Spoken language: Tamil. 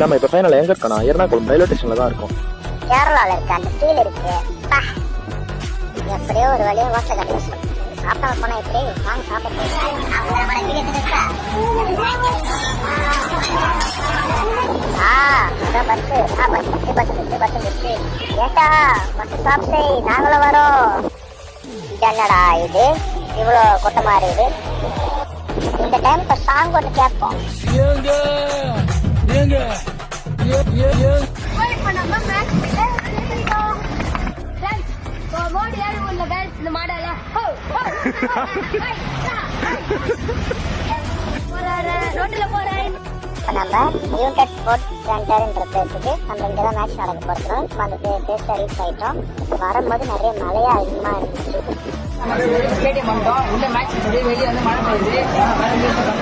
நம்ம இப்போ ஃபைனல் எங்க இருக்கோம் எர்ணாகுளம் ரயில்வே ஸ்டேஷன்ல தான் இருக்கோம். கேரளால இருக்கு அந்த ஃபீல் இருக்கு. பா. எப்படியோ ஒரு வழியா வாசல கட்டி சாப்பிடாம போனா எப்படி? வாங்க சாப்பிட ஆ அதான் பஸ் ஆ bus bus bus bus bus ஏட்டா பஸ் சாப்பிட்டு நாங்களும் வரோம். என்னடா இது? இவ்வளோ கூட்டமா இருக்குது இந்த டைம் இப்போ சாங் ஒன்று கேட்போம். இப்போ நம்ம யூனிடெட் ஸ்போர்ட்ஸ் சென்டர்ன்ற பிளேஸுக்கு நம்ம இங்கே தான் மேட்ச் நடக்க போகிறோம் இப்போ அந்த ரீச் ஆகிட்டோம் வரும்போது நிறைய மழையா அதிகமாக இருந்துச்சு. ஸ்டேடியம் வந்துட்டோம் உள்ள மேட்ச் இருக்குது வெளியே வந்து மழை பெய்யுது.